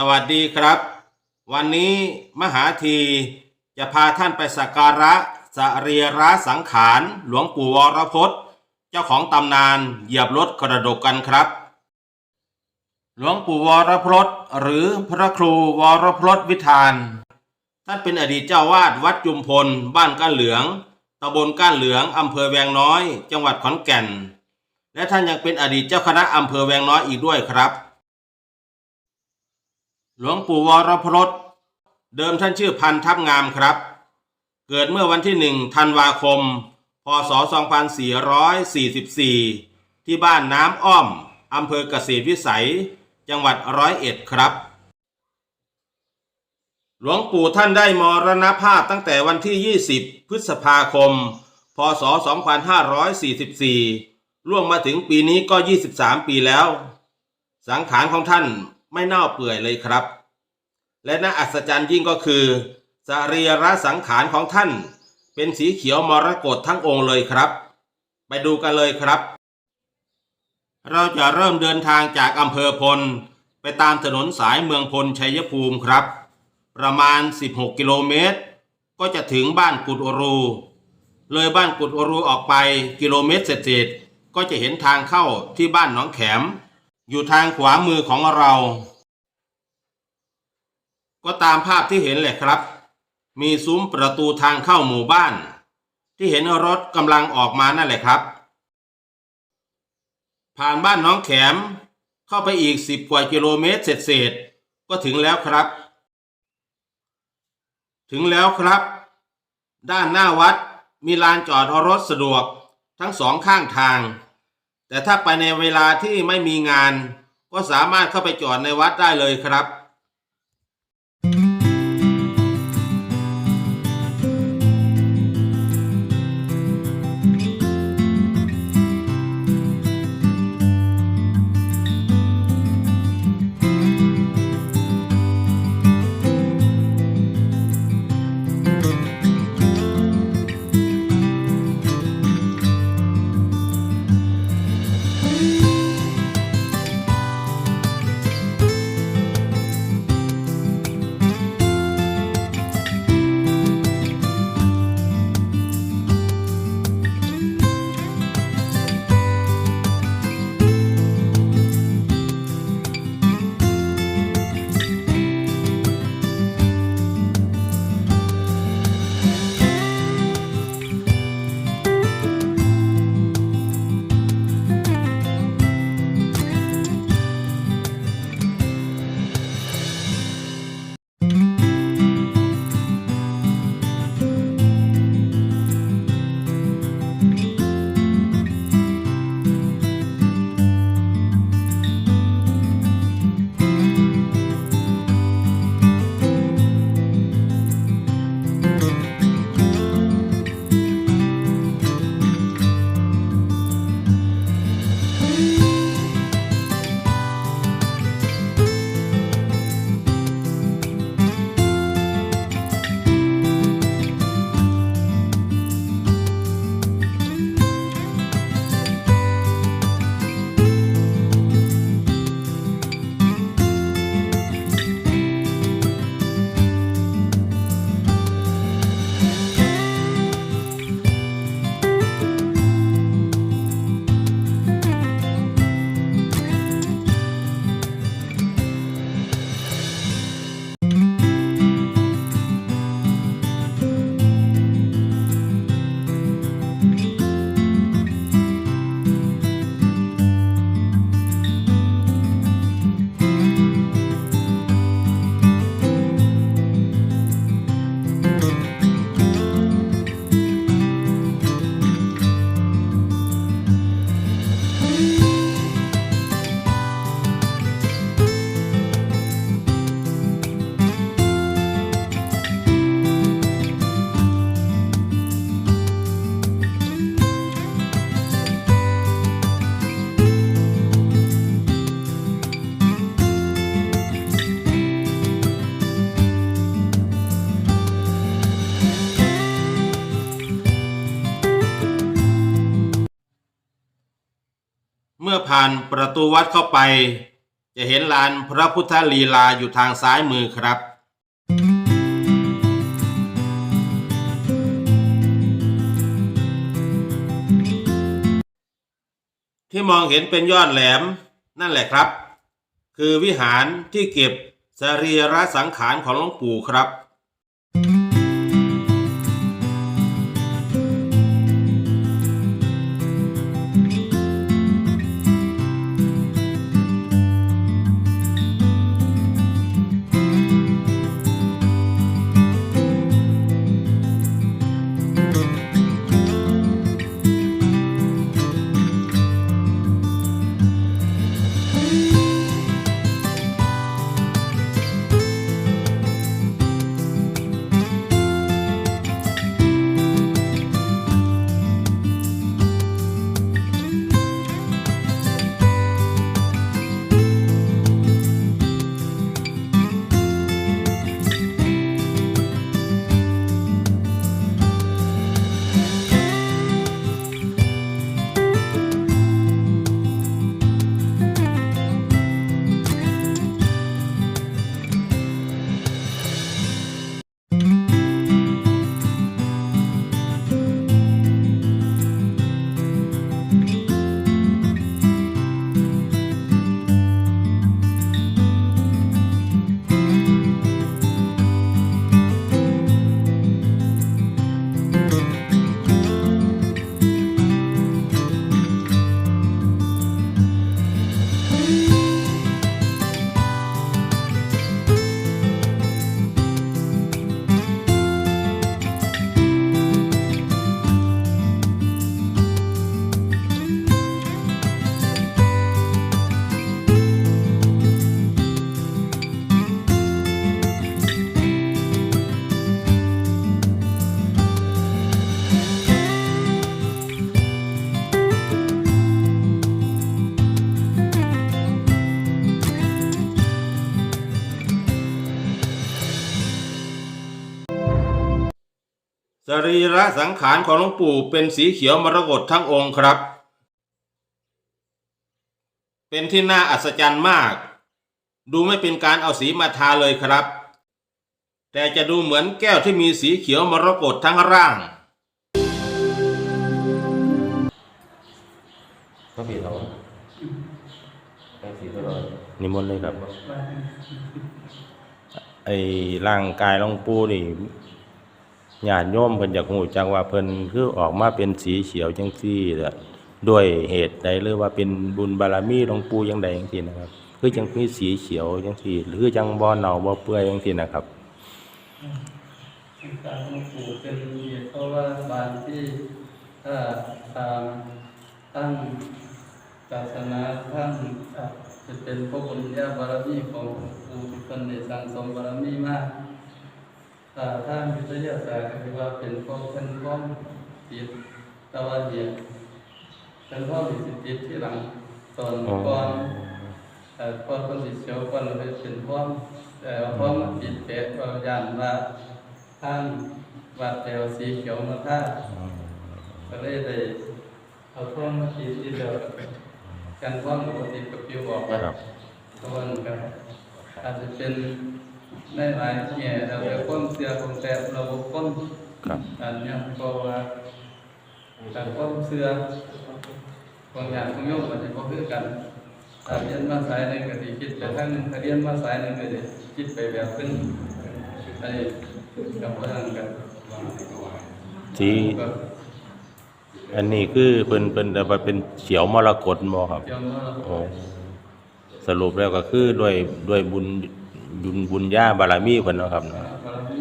สวัสดีครับ วันนี้มหาทีจะพาท่านไปสักการะสรีระสังขารหลวงปู่วรพจน์ เจ้าของตำนานเหยียบรถกระดกกันครับ หลวงปู่วรพจน์หรือพระครูวรพจน์วิธาน ท่านเป็นอดีตเจ้าวาดวัดจุมพล บ้านก้านเหลืองตำบลก้านเหลืองอำเภอแวงน้อย จังหวัดขอนแก่น และท่านยังเป็นอดีตเจ้าคณะอำเภอแวงน้อยอีกด้วยครับ หลวงปู่วรพรสเดิมท่านชื่อพันทับงามครับ เกิดเมื่อวันที่หนึ่งธันวาคม พศ 2444 ที่บ้านน้ำอ้อมอำเภอเกษตรวิสัย จังหวัดร้อยเอ็ดครับ หลวงปู่ท่านได้มรณภาพตั้งแต่วันที่ 20 พฤษภาคม พศ 2544 ล่วงมาถึงปีนี้ก็ 23 ปีแล้ว สังขารของท่าน ไม่เน่าเปื่อยเลยครับ และน่าอัศจรรย์ยิ่งก็คือสรีระสังขารของท่าน เป็นสีเขียวมรกตทั้งองค์เลยครับ ไปดูกันเลยครับ เราจะเริ่มเดินทางจากอำเภอพล ไปตามถนนสายเมืองพลชัยภูมิครับ ประมาณ 16 กิโลเมตร ก็จะถึงบ้านกุดอรู เลยบ้านกุดอรูออกไปกิโลเมตรเศษๆก็จะเห็นทางเข้าที่บ้านหนองแขม อยู่ทางขวามือของเรา ก็ตามภาพที่เห็นแหละครับ มีซุ้มประตูทางเข้าหมู่บ้าน ที่เห็นรถกำลังออกมานั่นแหละครับ ผ่านบ้านน้องแขมเข้าไปอีกสิบกว่ากิโลเมตรเศษๆก็ถึงแล้วครับ ถึงแล้วครับ ด้านหน้าวัดมีลานจอดรถสะดวกทั้งสองข้างทาง แต่ถ้าไปในเวลาที่ไม่มีงาน ก็สามารถเข้าไปจอดในวัดได้เลยครับ ผ่านประตูวัดเข้าไป จะเห็นลานพระพุทธลีลาอยู่ทางซ้ายมือครับ ที่มองเห็นเป็นยอดแหลมนั่นแหละครับ คือวิหารที่เก็บสรีระสังขารของหลวงปู่ครับ สรีระสังขารของหลวงปู่เป็นสีเขียวมรกตทั้งองค์ครับ เป็นที่น่าอัศจรรย์มาก ดูไม่เป็นการเอาสีมาทาเลยครับ แต่จะดูเหมือนแก้วที่มีสีเขียวมรกตทั้งร่างก็ผิดเราแค่สีตลอดนิมนต์เลยครับ ไอ้ร่างกายหลวงปู่นี่ ญาติโยมเพิ่นอยากรู้จักว่าเพิ่นคือออกมาเป็นสีเขียวจังซี่ล่ะด้วยเหตุใดหรือว่าเป็นบุญบารมีหลวงปู่จังใดจังซี่นะครับคือจังมีสีเขียวจังซี่หรือจังบ่เน่าบ่เปื่อยจังซี่นะครับการหลวงปู่เป็นเหตุเพราะว่าบางที่ถ้าตามตั้งศาสนาท่านจะเป็นพระบุญญาบารมีของหลวงปู่ที่เป็นในสังสมบารมีมาก ทางวิทยาศาสตร์ก็คือว่าเป็นพวกเป็นข้อมจิตตะวันเหตุเป็นข้อมีสิทธิที่หลังตอนก่อนแต่พอคนติดเชื้อก็เลยเป็นพร้อมแต่ความติดแปะก็ยันว่าท่านวัดแถวสีเขียวมาท่าก็เลยได้เอาพร้อมมาขีดที่เดียวกันพร้อมปกติกับปิวบอกว่าตะวันกันอาจจะเป็น ในหลายแง่แล้วแต่ความเสียของแต่ระบบคนครับอันเนี้ยเพราะว่าแต่ความเชื่อบางอย่างของโยมมันจะบ่คือกันถ้าเรียนมาสายหนึ่งก็สิคิดไปทางหนึงถ้าเรียนมาสายหนึ่งก็สิคิดไปแบบนึงอันนี้กับว่าทางกันสีก็อันนี้คือเพิ่นเพิ่นแต่ว่าเป็นเขียวมรกตบ่ครับเตรียมว่าโอ้สรุปแล้วก็คือด้วยด้วยบุญ บุญบุญญาบารมีเพิ่นเนาะครับเนาะบารมี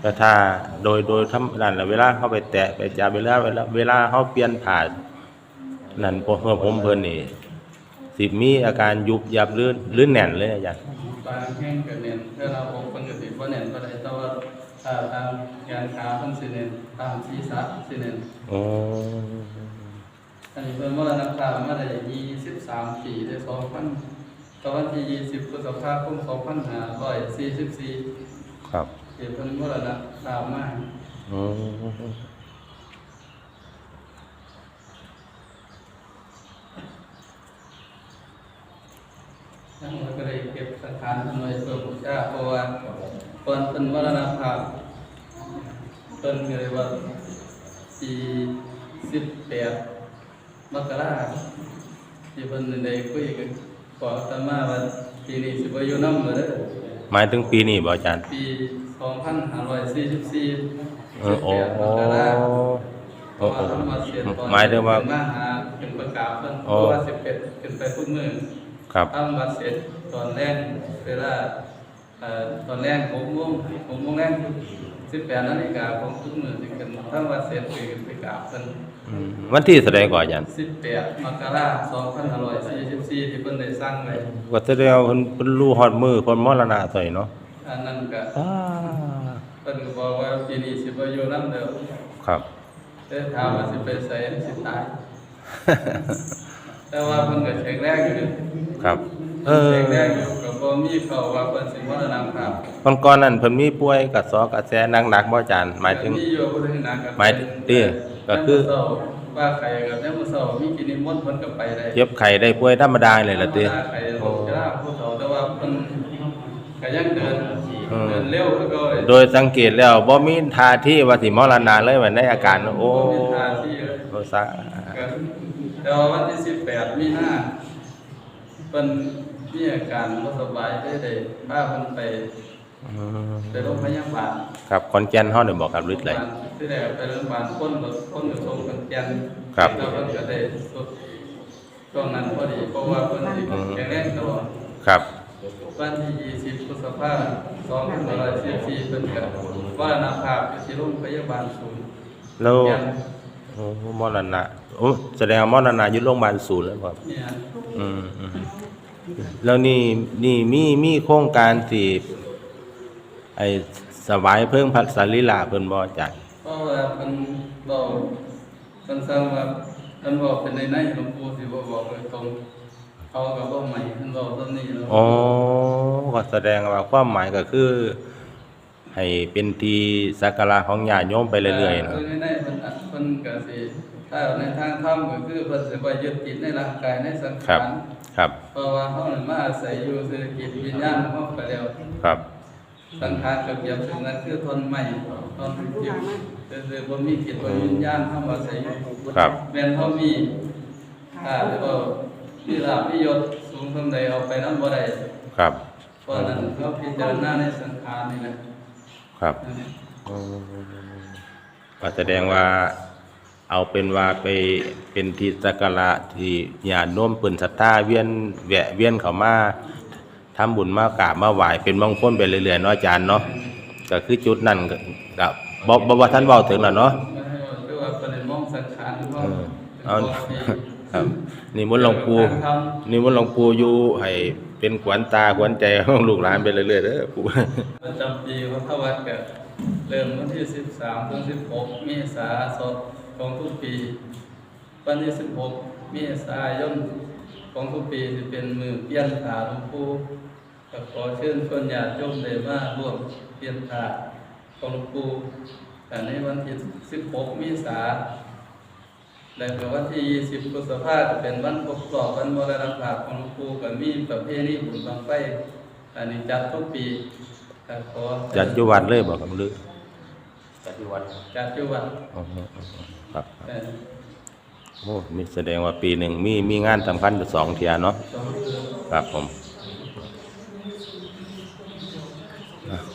แต่ถ้าโดยโดยธรรมนั่นแหละเวลาเข้าไปแตะไปจับเวลาเวลาเวลาเขาเปลี่ยนผ่านั่นพวกผมเพิ่นนี่สิมีอาการยุบยับลื่นลื่นแน่นเลยอาจารย์บางแห่งก็เน้นถ้าเราอกคนก็สิบ่เน้นก็ได้แต่ว่าถ้าตามแกนขาเพิ่นสิเน้นตามศีรษะสิเน้นโอ้อันนี้เพิ่นมรณภาพมาได้23ปีได้2,000 ตอนที่ 20พฤษภาคม2544ครับเดี๋ยวเพิ่นมรณภาพมาอืมทั้งหมดก็เลยเก็บสังขารท่านไว้เพื่อบูชาเพราะว่าก่อนเป็นมรณภาพเพิ่นก็เลยว่าปีสิบแปดมกราที่เพิ่นได้คุยกัน ขออาตมาว่าปีนี้สิบ่อยู่นำบ่เด้อหมายถึงปีนี้บ่อาจารย์ ปี2544เออโอ้18มโอ้กราคมโอ้เพราะว่าเพิ่นมาเสียตอนหมายถึงว่าเป็นมาหาเป็นประกาศเพิ่นเพโอ้ราะว่า11ขึ้นไปพุ่นมือครับทำวัดเสร็จตอนแรกเวลาเอ่อตอนแรก6โมง6โมงแรก 18นาฬิกาของทุกมื้อสิกันทำวัดเสร็จไปกันไปกราบเพิ่นอืมวันที่แสดงก่อนอาจารย์18มกราคม2544ที่เพิ่นได้สร้างไว้ก็แสดงว่าเพิ่นเพิ่นรู้ฮอดมือเพิ่นมรณะใส่เนาะอันนั้นก็อ่าเพิ่นก็บอกว่าปีนี้สิบ่อยู่นำเด้อครับแต่ถามว่าสิไปใส่สิตายแต่ว่าเพิ่นก็แข็งแรงอยู่นี่ครับเออแข็งแรงอยู่ก็บ่ มีเขาว่าเพิ่นสิมรณภาพคนก่อนนั้นเพิ่นมีป่วยกับสอกระแสหนักๆบ่อาจารย์หมายถึงมีอยู่บ่ถึงหนักก็หมายถึงนี่ก็คือยามมื้เช้าว่าใครก็ยามมื้อเช้ามีกินนิมนต์เพิ่นก็ไปได้เจ็บไข้ได้ป่วยธรรมดาเลยล่ะติธรรมดาใครโรคชราผู้เฒ่าแต่ว่าเพิ่นก็ยังเดินอืมเดินเร็วคือเก่าเลยโดยสังเกตแล้วบ่มีท่าที่ว่าสิมรณะเลยว่าในอาการโอ้บ่มีท่าที่เลยโอ้ซะก็แต่ว่าวันที่18มีนาเพิ่น มีอาการบ่สบายได้ได้พาเพิ่นไปอืมไปโรงพยาบาลครับขอนแก่นเฮาได้บอกครับฤทธิ์ไหลที่ได้ไปโรงพยาบาลคนรถคนอยู่ทรงกันแก่นครับแล้วเพิ่นก็ได้สุดช่วงนั้นพอดีเพราะว่าเพิ่นสิแข็งแรงตลอดครับวันที่20พฤษภาคม2544เพิ่นก็มรณภาพอยู่ที่โรงพยาบาลศูนย์แล้วแก่นโอ้มรณะโอ้แสดงว่ามรณะอยู่โรงพยาบาลศูนย์แล้วครับเนี่ยอืมอืม แล้วนี่นี่มีมีโครงการที่ไอ้สวายเพิ่งพักสรีระเพิ่นบ่อาจารย์เพราะว่าเพิ่นบอกเพิ่นสั่งว่าเพิ่นบอกเป็นในในหลวงปู่สิบ่บอกโดยตรงเขาก็บ่ใหม่เพิ่นบอกตอนนี้เนาะอ๋อก็แสดงว่าความหมายก็คือ ให้เป็นที่สักการะของญาติโยมไปเรื่อยๆคืเนาะอในในเพิ่นอะเพิ่นก็สิ ถ้าในทางธรรมก็คือเพิ่นสิบ่ยึดติดในร่างกายในสังครัขารบครับเพราะว่าเฮานั้นมาอาศัยอยู่เศรษฐกิจวิญญาณของเฮาไปแล้วครับ สังขารก็เปรียบเสมือนคือทนไม้ทนทิพย์คือบ่มีจิตบ่มีวิญญาณเฮาอาศัยอยู่ครับแม่นเฮามีอ่าแล้วก็มีลาภมียศสูงเท่าใดเอาไปนำบ่ได้ครับเพราะฉะนั้นเฮาพิจารณาในสังขารนี่แหละครับก็แสดงว่า เอาเป็นว่าไปเป็นที่สักการะที่ญาติโน้มเปิ่นศรัทธาเวียนแวะเวียนเข้ามาทำบุญมากราบมาไหว้เป็นมงคลไปเรื่อยๆเนาะอาจารย์เนาะก็คือจุดนั้นก็ก็บ่บ่ว่าท่านเว้าถึงแล้วเนาะไม่ให้ว่าคือว่าประเด็นมองสังขารของเอเฮาอเป็นเอาของที่ครับนี่มนต์หลวงปู่นี่มนต์หลวงปู่อยู่ให้เป็นขวัญตาขวัญใจของลูกหลานไปเรื่อยๆเด้อปู่ประจำปีของทวัดก็เริ่มวันที่ 13ถึง16เมษายน ของทุกปี วันที่ 16 เมษายนของทุกปีจะเป็นมือเปลี่ยนผาหลวงปู่ก็ขอเชิญชวนญาติโยมได้มาร่วมเปลี่ยนผาของหลวงปู่แต่ในวันที่ 16 เมษายนและก็วันที่ 20พฤษภาคมก็เป็นวันครบรอบวันมรณภาพของหลวงปู่ก็มีประเพณีบุญบังไฟอันนี้จัดทุกปีแต่ขอจัดอยู่วัดเลยบ่ครับหรือจัดที่วัดจัดอยู่วัดอ๋อ ครับโอ้มีแสดงว่าปีหนึ่งมีมีงานสำคัญอยู่สองเทียเนาะครับผม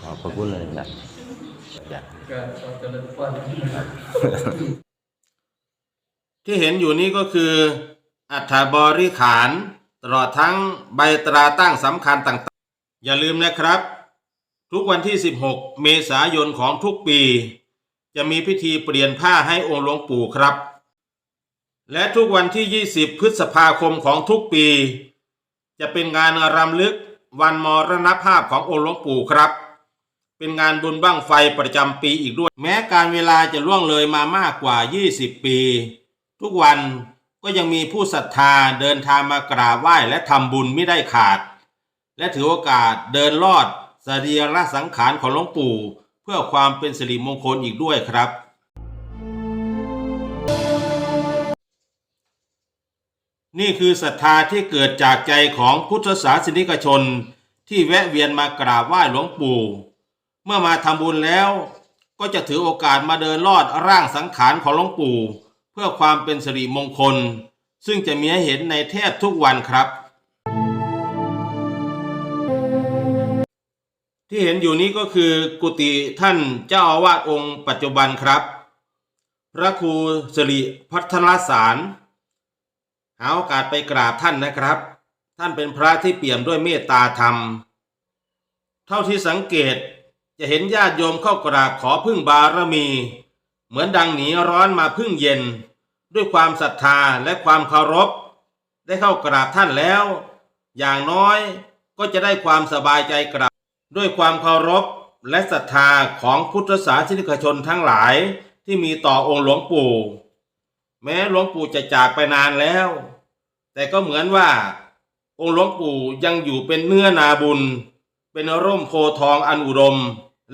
ขอบพระคุณเลยนะอยากก็ขอเจริญพรที่เห็นอยู่นี้ก็คือ อัฐบริขารตลอดทั้งใบตราตั้งสำคัญต่างๆ อย่าลืมนะครับ ทุกวันที่ 16 เมษายนของทุกปี จะมีพิธีเปลี่ยนผ้าให้องค์หลวงปู่ครับ และทุกวันที่ 20 พฤษภาคมของทุกปี จะเป็นงานรำลึกวันมรณภาพขององค์หลวงปู่ครับ เป็นงานบุญบั้งไฟประจำปีอีกด้วย แม้การเวลาจะล่วงเลยมามากกว่า 20 ปี ทุกวันก็ยังมีผู้ศรัทธาเดินทางมากราบไหว้และทำบุญไม่ได้ขาด และถือโอกาสเดินลอดสรีระสังขารของหลวงปู่ พื่อความเป็นสิริมงคลอีกด้วยครับ นี่คือศรัทธาที่เกิดจากใจของพุทธศาสนิกชน ที่แวะเวียนมากราบไหว้หลวงปู่ เมื่อมาทำบุญแล้ว ก็จะถือโอกาสมาเดินลอดร่างสังขารของหลวงปู่ เพื่อความเป็นสิริมงคล ซึ่งจะมีให้เห็นในแทบทุกวันครับ ที่เห็นอยู่นี้ก็คือกุฏิท่านเจ้าอาวาสองค์ปัจจุบันครับ พระครูสิริพัฒนสาร หาโอกาสไปกราบท่านนะครับ ท่านเป็นพระที่เปี่ยมด้วยเมตตาธรรม เท่าที่สังเกตจะเห็นญาติโยมเข้ากราบขอพึ่งบารมี เหมือนดังหนีร้อนมาพึ่งเย็น ด้วยความศรัทธาและความเคารพ ได้เข้ากราบท่านแล้ว อย่างน้อยก็จะได้ความสบายใจกราบ ด้วยความเคารพและศรัทธาของพุทธศาสนิกชนทั้งหลายที่มีต่อองค์หลวงปู่ แม้หลวงปู่จะจากไปนานแล้ว แต่ก็เหมือนว่า องค์หลวงปู่ยังอยู่เป็นเนื้อนาบุญ เป็นร่มโพทองอันอุดม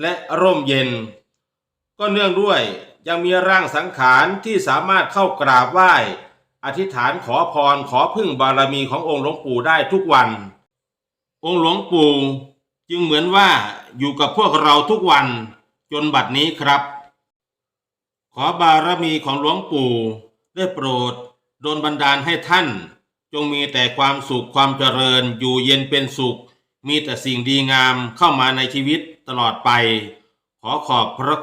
และร่มเย็น ก็เนื่องด้วยยังมีร่างสังขารที่สามารถเข้ากราบไหว้ อธิษฐานขอพรขอพึ่งบารมีขององค์หลวงปู่ได้ทุกวัน องค์หลวงปู่ จึงเหมือนว่าอยู่กับพวกเราทุกวันจนบัดนี้ครับ ขอบารมีของหลวงปู่ได้โปรดโดนบันดาลให้ท่าน จงมีแต่ความสุขความเจริญอยู่เย็นเป็นสุข มีแต่สิ่งดีงามเข้ามาในชีวิตตลอดไป ขอขอบพระ